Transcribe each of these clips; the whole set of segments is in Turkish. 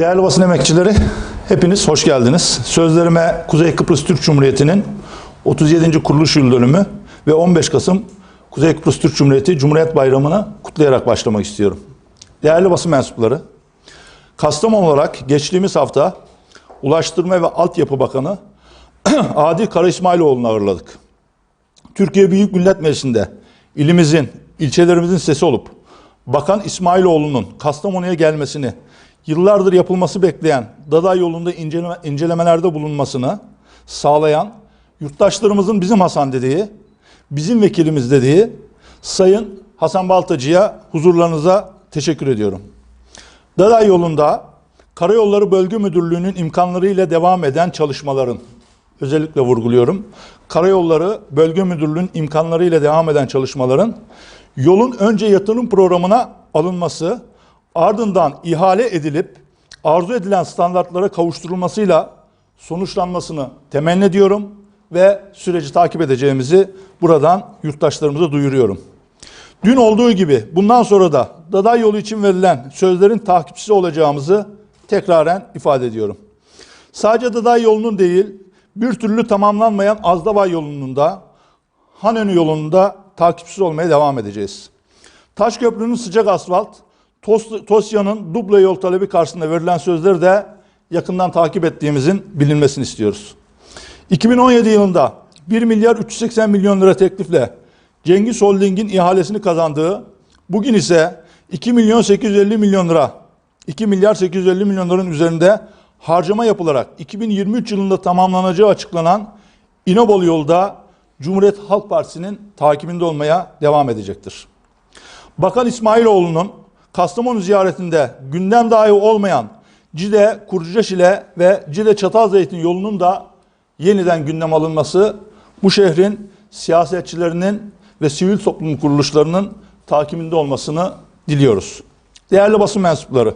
Değerli basın emekçileri, hepiniz hoş geldiniz. Sözlerime Kuzey Kıbrıs Türk Cumhuriyeti'nin 37. kuruluş yıl dönümü ve 15 Kasım Kuzey Kıbrıs Türk Cumhuriyeti Cumhuriyet Bayramı'nı kutlayarak başlamak istiyorum. Değerli basın mensupları, Kastamonu olarak geçtiğimiz hafta Ulaştırma ve Altyapı Bakanı Adi Kara İsmailoğlu'nu ağırladık. Türkiye Büyük Millet Meclisi'nde ilimizin, ilçelerimizin sesi olup Bakan İsmailoğlu'nun Kastamonu'ya gelmesini, yıllardır yapılması bekleyen Daday yolunda inceleme, incelemelerde bulunmasını sağlayan yurttaşlarımızın bizim Hasan dediği, bizim vekilimiz dediği Sayın Hasan Baltacı'ya huzurlarınıza teşekkür ediyorum. Daday yolunda Karayolları Bölge Müdürlüğü'nün imkanlarıyla devam eden çalışmaların özellikle vurguluyorum. Karayolları Bölge Müdürlüğü'nün imkanlarıyla devam eden çalışmaların yolun önce yatırım programına alınması, ardından ihale edilip arzu edilen standartlara kavuşturulmasıyla sonuçlanmasını temenni ediyorum ve süreci takip edeceğimizi buradan yurttaşlarımıza duyuruyorum. Dün olduğu gibi bundan sonra da Daday yolu için verilen sözlerin takipçisi olacağımızı tekraren ifade ediyorum. Sadece Daday yolunun değil, bir türlü tamamlanmayan Azdavay yolunun da, Hanönü yolunun da takipçisi olmaya devam edeceğiz. Taşköprünün sıcak asfalt, Tos- Tosya'nın duble yol talebi karşısında verilen sözleri de yakından takip ettiğimizin bilinmesini istiyoruz. 2017 yılında 1 milyar 380 milyon lira teklifle Cengiz Holding'in ihalesini kazandığı, bugün ise 2 milyon 850 milyon lira, 2 milyar 850 milyon liranın üzerinde harcama yapılarak 2023 yılında tamamlanacağı açıklanan İnebolu yolda Cumhuriyet Halk Partisi'nin takibinde olmaya devam edecektir. Bakan İsmailoğlu'nun Kastamonu ziyaretinde gündem dahi olmayan Cide, Kurcaşile ve Cide Çatalzeytin yolunun da yeniden gündem alınması bu şehrin siyasetçilerinin ve sivil toplum kuruluşlarının takibinde olmasını diliyoruz. Değerli basın mensupları,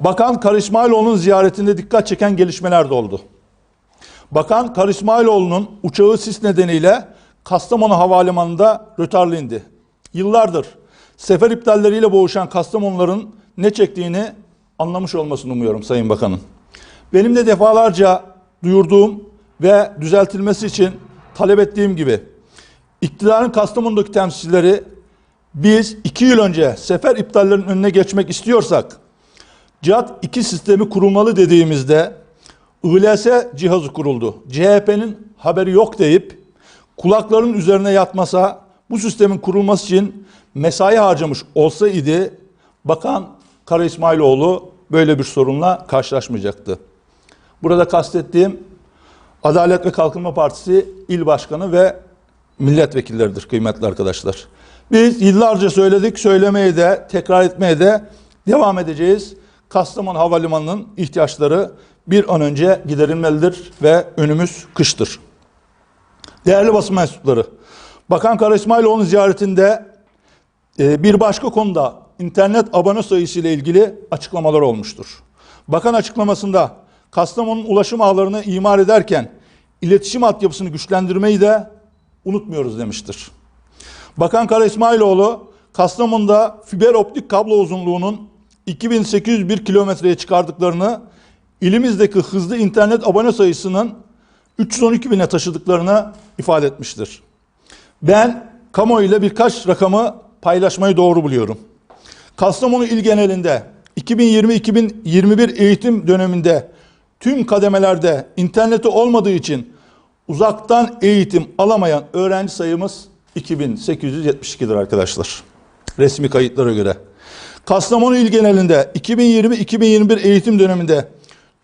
Bakan Kar İsmailoğlu'nun ziyaretinde dikkat çeken gelişmeler de oldu. Bakan Kar İsmailoğlu'nun uçağı sis nedeniyle Kastamonu Havalimanı'nda rötarlı indi. Yıllardır sefer iptalleriyle boğuşan Kastamonuların ne çektiğini anlamış olmasını umuyorum Sayın Bakan'ın. Benim de defalarca duyurduğum ve düzeltilmesi için talep ettiğim gibi iktidarın Kastamonu'daki temsilcileri biz iki yıl önce sefer iptallerinin önüne geçmek istiyorsak CİHAD 2 sistemi kurulmalı dediğimizde ILS cihazı kuruldu. CHP'nin haberi yok deyip kulakların üzerine yatmasa bu sistemin kurulması için mesai harcamış olsaydı Bakan Kara İsmailoğlu böyle bir sorunla karşılaşmayacaktı. Burada kastettiğim Adalet ve Kalkınma Partisi il başkanı ve milletvekilleridir kıymetli arkadaşlar. Biz yıllarca söyledik, söylemeye de, tekrar etmeye de devam edeceğiz. Kastamonu Havalimanı'nın ihtiyaçları bir an önce giderilmelidir ve önümüz kıştır. Değerli basın mensupları, Bakan Kara İsmailoğlu'nun ziyaretinde bir başka konuda internet abone sayısı ile ilgili açıklamalar olmuştur. Bakan açıklamasında Kastamonu'nun ulaşım ağlarını imar ederken iletişim altyapısını güçlendirmeyi de unutmuyoruz demiştir. Bakan Kara İsmailoğlu Kastamonu'da fiber optik kablo uzunluğunun 2801 kilometreye çıkardıklarını, ilimizdeki hızlı internet abone sayısının 312 bine taşıdıklarını ifade etmiştir. Ben kamuoyu ile birkaç rakamı paylaşmayı doğru buluyorum. Kastamonu il genelinde 2020-2021 eğitim döneminde tüm kademelerde interneti olmadığı için uzaktan eğitim alamayan öğrenci sayımız 2872'dir arkadaşlar. Resmi kayıtlara göre. Kastamonu il genelinde 2020-2021 eğitim döneminde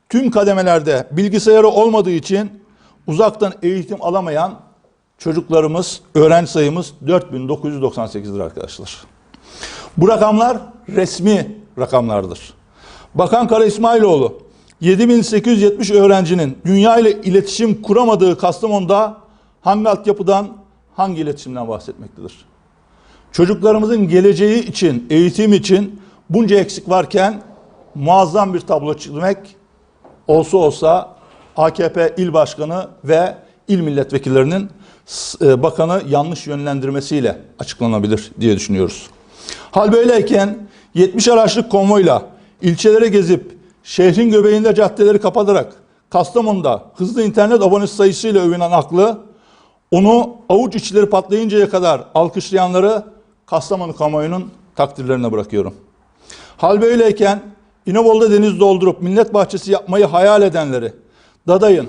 tüm kademelerde bilgisayarı olmadığı için uzaktan eğitim alamayan çocuklarımız, öğrenci sayımız 4998'dir arkadaşlar. Bu rakamlar resmi rakamlardır. Bakan Kara İsmailoğlu 7870 öğrencinin dünya ile iletişim kuramadığı Kastamonu'da hangi altyapıdan, hangi iletişimden bahsetmektedir? Çocuklarımızın geleceği için, eğitim için bunca eksik varken muazzam bir tablo çizmek olsa olsa AKP il başkanı ve il milletvekillerinin bakanı yanlış yönlendirmesiyle açıklanabilir diye düşünüyoruz. Hal böyleyken 70 araçlık konvoyla ilçelere gezip şehrin göbeğinde caddeleri kapatarak Kastamonu'da hızlı internet abonesi sayısıyla övünen aklı, onu avuç içleri patlayıncaya kadar alkışlayanları Kastamonu kamuoyunun takdirlerine bırakıyorum. Hal böyleyken İnebolu'da deniz doldurup millet bahçesi yapmayı hayal edenleri, Daday'ın,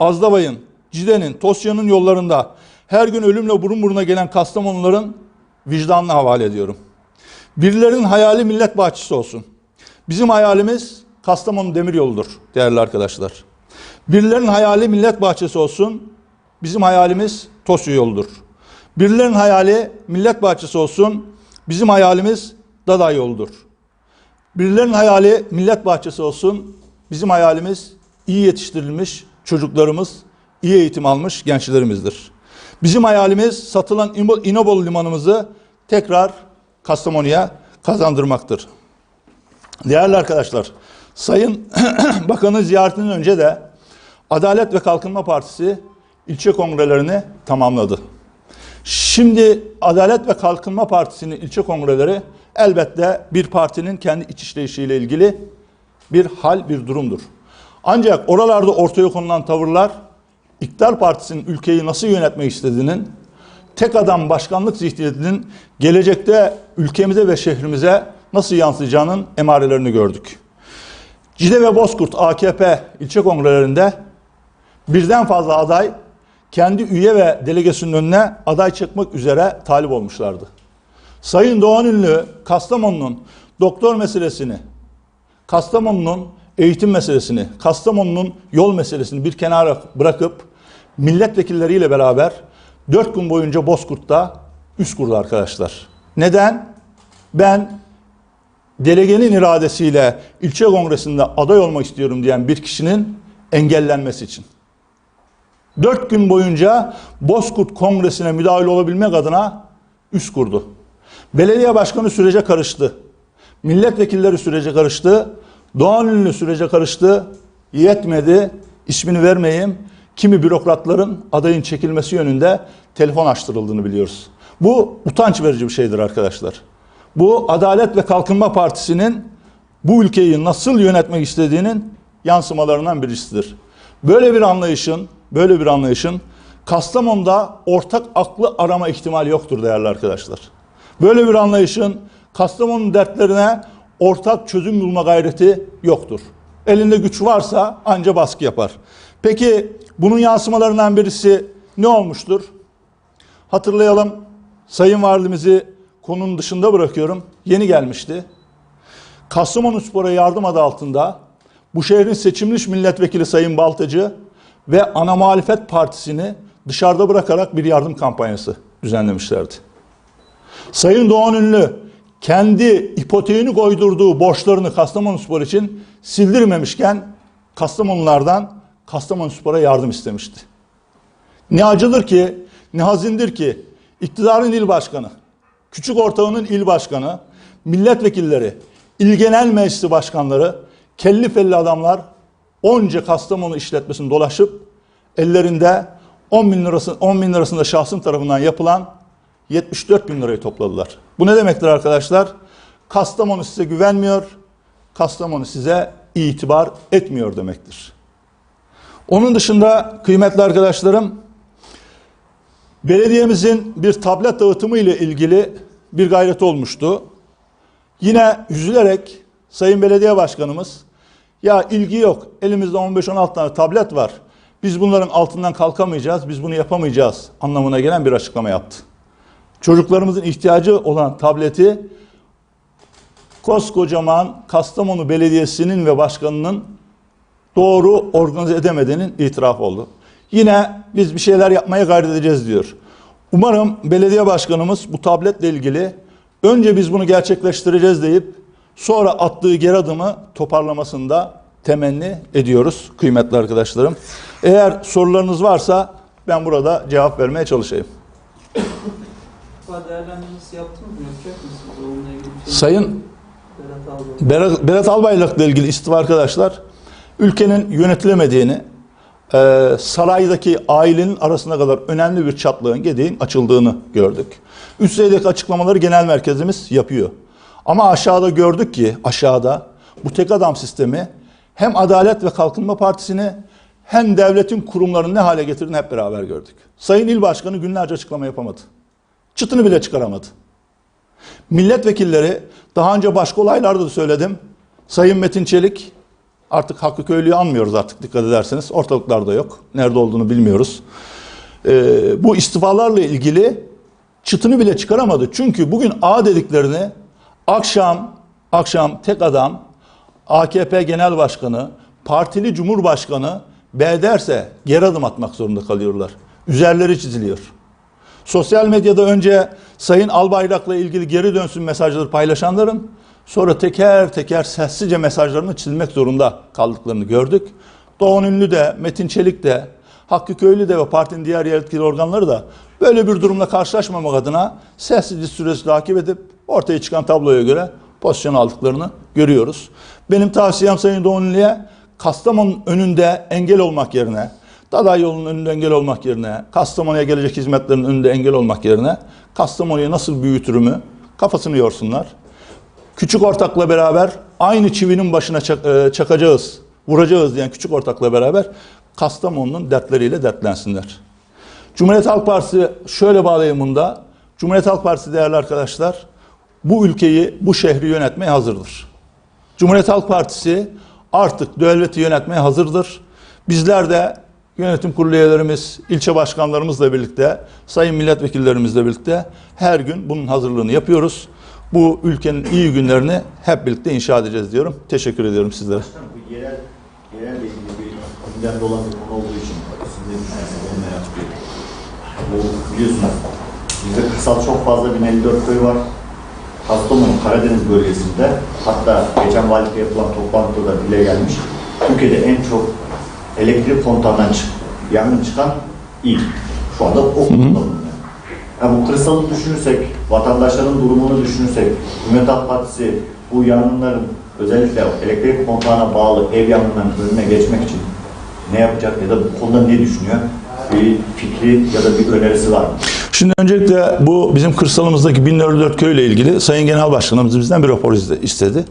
Azdabay'ın, Cide'nin, Tosya'nın yollarında her gün ölümle burun buruna gelen Kastamonuların vicdanına havale ediyorum. Birilerinin hayali millet bahçesi olsun. Bizim hayalimiz Kastamonu Demiryolu'dur değerli arkadaşlar. Birilerinin hayali millet bahçesi olsun. Bizim hayalimiz Tosya yoludur. Birilerinin hayali millet bahçesi olsun. Bizim hayalimiz Daday yoludur. Birilerinin hayali millet bahçesi olsun. Bizim hayalimiz iyi yetiştirilmiş çocuklarımız, iyi eğitim almış gençlerimizdir. Bizim hayalimiz satılan İnebolu limanımızı tekrar Kastamonu'ya kazandırmaktır. Değerli arkadaşlar, Sayın Bakan'ın ziyaretinden önce de Adalet ve Kalkınma Partisi ilçe kongrelerini tamamladı. Şimdi Adalet ve Kalkınma Partisi'nin ilçe kongreleri elbette bir partinin kendi iç işleyişiyle ilgili bir hal, bir durumdur. Ancak oralarda ortaya konulan tavırlar İktidar Partisi'nin ülkeyi nasıl yönetmek istediğinin, tek adam başkanlık zihniyetinin gelecekte ülkemize ve şehrimize nasıl yansıyacağının emarelerini gördük. Cide ve Bozkurt AKP ilçe kongrelerinde birden fazla aday kendi üye ve delegasının önüne aday çıkmak üzere talip olmuşlardı. Sayın Doğan Ünlü Kastamonu'nun doktor meselesini, Kastamonu'nun eğitim meselesini, Kastamonu'nun yol meselesini bir kenara bırakıp milletvekilleriyle beraber dört gün boyunca Bozkurt'ta kurdu arkadaşlar. Neden? Ben delegenin iradesiyle ilçe kongresinde aday olmak istiyorum diyen bir kişinin engellenmesi için. Dört gün boyunca Bozkurt Kongresi'ne müdahil olabilmek adına üst kurdu. Belediye başkanı sürece karıştı. Milletvekilleri sürece karıştı. Doğan Ünlü sürece karıştı. Yetmedi. İsmini vermeyeyim. Kimi bürokratların adayın çekilmesi yönünde telefon açtırıldığını biliyoruz. Bu utanç verici bir şeydir arkadaşlar. Bu Adalet ve Kalkınma Partisi'nin bu ülkeyi nasıl yönetmek istediğinin yansımalarından birisidir. Böyle bir anlayışın, böyle bir anlayışın Kastamonu'da ortak aklı arama ihtimali yoktur değerli arkadaşlar. Böyle bir anlayışın Kastamonu dertlerine ortak çözüm bulma gayreti yoktur. Elinde güç varsa anca baskı yapar. Peki bunun yansımalarından birisi ne olmuştur? Hatırlayalım. Sayın Valimizi konunun dışında bırakıyorum. Yeni gelmişti. Kastamonu Spor'a yardım adı altında bu şehrin seçilmiş milletvekili Sayın Baltacı ve ana muhalefet partisini dışarıda bırakarak bir yardım kampanyası düzenlemişlerdi. Sayın Doğan Ünlü kendi ipoteğini koydurduğu borçlarını Kastamonu Spor için sildirmemişken Kastamonulardan Kastamonu Spor'a yardım istemişti. Ne acıdır ki, ne hazindir ki iktidarın il başkanı, küçük ortağının il başkanı, milletvekilleri, il genel meclisi başkanları, kelli felli adamlar onca Kastamonu işletmesini dolaşıp ellerinde 10 bin, lirası, 10 bin lirasında şahsım tarafından yapılan 74 bin lirayı topladılar. Bu ne demektir arkadaşlar? Kastamonu size güvenmiyor, Kastamonu size itibar etmiyor demektir. Onun dışında kıymetli arkadaşlarım, belediyemizin bir tablet dağıtımı ile ilgili bir gayret olmuştu. Yine üzülerek Sayın Belediye Başkanımız, ya ilgi yok, elimizde 15-16 tane tablet var, biz bunların altından kalkamayacağız, biz bunu yapamayacağız anlamına gelen bir açıklama yaptı. Çocuklarımızın ihtiyacı olan tableti koskocaman Kastamonu Belediyesi'nin ve başkanının doğru organize edemediğinin itirafı oldu. Yine biz bir şeyler yapmaya gayret edeceğiz diyor. Umarım belediye başkanımız bu tabletle ilgili önce biz bunu gerçekleştireceğiz deyip sonra attığı geri adımı toparlamasında temenni ediyoruz kıymetli arkadaşlarım. Eğer sorularınız varsa ben burada cevap vermeye çalışayım. İstifa değerlendirmesi yaptınız mı? Yapacak mısınız? Onunla ilgili bir şey Sayın Berat Albayrak. Berat, Berat Albayrak'la ilgili istifa arkadaşlar ülkenin yönetilemediğini e, saraydaki ailenin arasına kadar önemli bir çatlığın gedeğin açıldığını gördük. Üst düzeydeki açıklamaları genel merkezimiz yapıyor. Ama aşağıda gördük ki aşağıda bu tek adam sistemi hem Adalet ve Kalkınma Partisi'ni hem devletin kurumlarını ne hale getirdiğini hep beraber gördük. Sayın İl Başkanı günlerce açıklama yapamadı. Çıtını bile çıkaramadı. Milletvekilleri daha önce başka olaylarda da söyledim. Sayın Metin Çelik artık Hakkı Köylü'yü anmıyoruz artık dikkat ederseniz. Ortalıklarda yok. Nerede olduğunu bilmiyoruz. Ee, bu istifalarla ilgili çıtını bile çıkaramadı. Çünkü bugün A dediklerini akşam akşam tek adam AKP Genel Başkanı, partili Cumhurbaşkanı B derse geri adım atmak zorunda kalıyorlar. Üzerleri çiziliyor. Sosyal medyada önce Sayın Albayrak'la ilgili geri dönsün mesajları paylaşanların sonra teker teker sessizce mesajlarını çizmek zorunda kaldıklarını gördük. Doğan Ünlü de, Metin Çelik de, Hakkı Köylü de ve partinin diğer yetkili organları da böyle bir durumla karşılaşmamak adına sessizce süresi takip edip ortaya çıkan tabloya göre pozisyon aldıklarını görüyoruz. Benim tavsiyem Sayın Doğan Ünlü'ye Kastamonu'nun önünde engel olmak yerine Daday yolunun önünde engel olmak yerine, Kastamonu'ya gelecek hizmetlerin önünde engel olmak yerine Kastamonu'yu nasıl büyütürümü kafasını yorsunlar. Küçük ortakla beraber aynı çivinin başına çak- e, çakacağız, vuracağız diyen küçük ortakla beraber Kastamonu'nun dertleriyle dertlensinler. Cumhuriyet Halk Partisi şöyle bağlayayım bunda. Cumhuriyet Halk Partisi değerli arkadaşlar bu ülkeyi, bu şehri yönetmeye hazırdır. Cumhuriyet Halk Partisi artık devleti yönetmeye hazırdır. Bizler de yönetim kurulu üyelerimiz, ilçe başkanlarımızla birlikte, sayın milletvekillerimizle birlikte her gün bunun hazırlığını yapıyoruz. Bu ülkenin iyi günlerini hep birlikte inşa edeceğiz diyorum. Teşekkür ediyorum sizlere. Bu yerel, yerel ilgili bir gündemde olan bir konu olduğu için sizin de düşüncenizi onu merak ediyorum. Bu biliyorsunuz bizde kırsal çok fazla 1054 köy var. Kastamonu Karadeniz bölgesinde hatta geçen valilikte yapılan toplantıda da dile gelmiş. Türkiye'de en çok elektrik kontağından çık, yangın çıkan il. Şu anda o bulunuyor. Yani bu kırsalı düşünürsek, vatandaşların durumunu düşünürsek, Cumhuriyet Halk Partisi bu yangınların özellikle elektrik kontağına bağlı ev yangınlarının önüne geçmek için ne yapacak ya da bu konuda ne düşünüyor? Bir fikri ya da bir önerisi var mı? Şimdi öncelikle bu bizim kırsalımızdaki 1054 köyle ilgili Sayın Genel Başkanımız bizden bir rapor iste- istedi.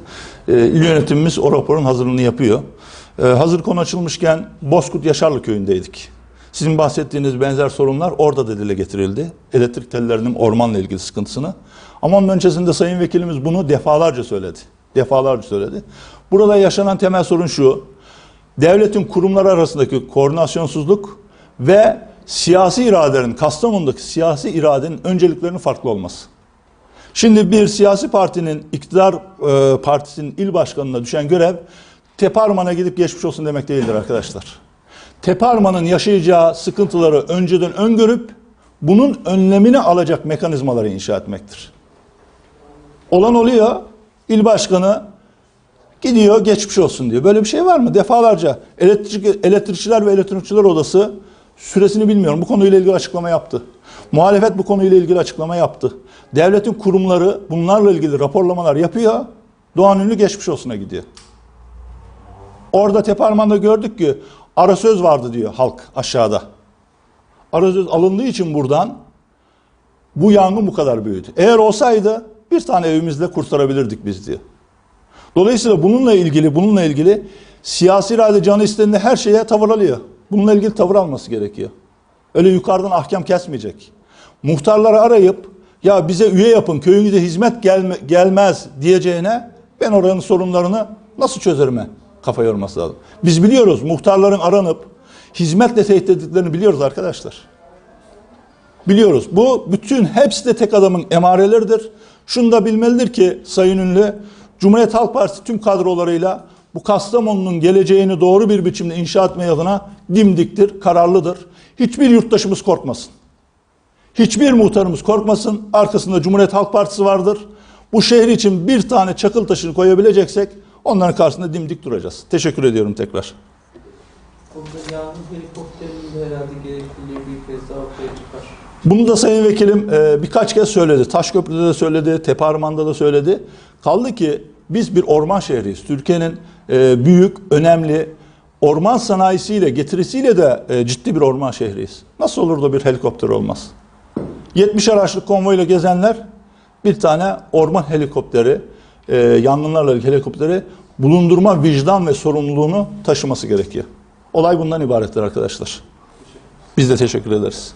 Ee, İl yönetimimiz o raporun hazırlığını yapıyor. Ee, hazır konu açılmışken Bozkurt Yaşarlı köyündeydik. Sizin bahsettiğiniz benzer sorunlar orada da dile getirildi. Elektrik tellerinin ormanla ilgili sıkıntısını. Ama onun öncesinde Sayın Vekilimiz bunu defalarca söyledi. Defalarca söyledi. Burada yaşanan temel sorun şu. Devletin kurumları arasındaki koordinasyonsuzluk ve siyasi iradenin, Kastamonu'daki siyasi iradenin önceliklerinin farklı olması. Şimdi bir siyasi partinin, iktidar e, partisinin il başkanına düşen görev Teparman'a gidip geçmiş olsun demek değildir arkadaşlar. Teparman'ın yaşayacağı sıkıntıları önceden öngörüp bunun önlemini alacak mekanizmaları inşa etmektir. Olan oluyor, il başkanı gidiyor geçmiş olsun diyor. Böyle bir şey var mı? Defalarca elektrik, elektrikçiler ve elektronikçiler odası süresini bilmiyorum. Bu konuyla ilgili açıklama yaptı. Muhalefet bu konuyla ilgili açıklama yaptı. Devletin kurumları bunlarla ilgili raporlamalar yapıyor. Doğan Ünlü geçmiş olsuna gidiyor. Orada Teparman'da gördük ki arasöz vardı diyor halk aşağıda. Arasöz alındığı için buradan bu yangın bu kadar büyüdü. Eğer olsaydı bir tane evimizle kurtarabilirdik biz diyor. Dolayısıyla bununla ilgili bununla ilgili siyasi irade canı istediğinde her şeye tavır alıyor. Bununla ilgili tavır alması gerekiyor. Öyle yukarıdan ahkam kesmeyecek. Muhtarları arayıp ya bize üye yapın köyünüze hizmet gelme, gelmez diyeceğine ben oranın sorunlarını nasıl çözerime kafa yorması lazım. Biz biliyoruz muhtarların aranıp hizmetle tehdit edildiklerini biliyoruz arkadaşlar. Biliyoruz. Bu bütün hepsi de tek adamın emareleridir. Şunu da bilmelidir ki Sayın Ünlü, Cumhuriyet Halk Partisi tüm kadrolarıyla bu Kastamonu'nun geleceğini doğru bir biçimde inşa etme adına dimdiktir, kararlıdır. Hiçbir yurttaşımız korkmasın. Hiçbir muhtarımız korkmasın. Arkasında Cumhuriyet Halk Partisi vardır. Bu şehir için bir tane çakıl taşını koyabileceksek onların karşısında dimdik duracağız. Teşekkür ediyorum tekrar. Burada yangın helikopterinin de herhalde gerekliliği bir kez daha ortaya çıkar. Bunu da Sayın Vekilim e, birkaç kez söyledi. Taşköprü'de de söyledi, Teparman'da da söyledi. Kaldı ki biz bir orman şehriyiz. Türkiye'nin e, büyük, önemli orman sanayisiyle, getirisiyle de e, ciddi bir orman şehriyiz. Nasıl olur da bir helikopter olmaz? 70 araçlık konvoyla gezenler bir tane orman helikopteri, e, yangınlarla helikopteri bulundurma vicdan ve sorumluluğunu taşıması gerekiyor. Olay bundan ibarettir arkadaşlar. Biz de teşekkür ederiz.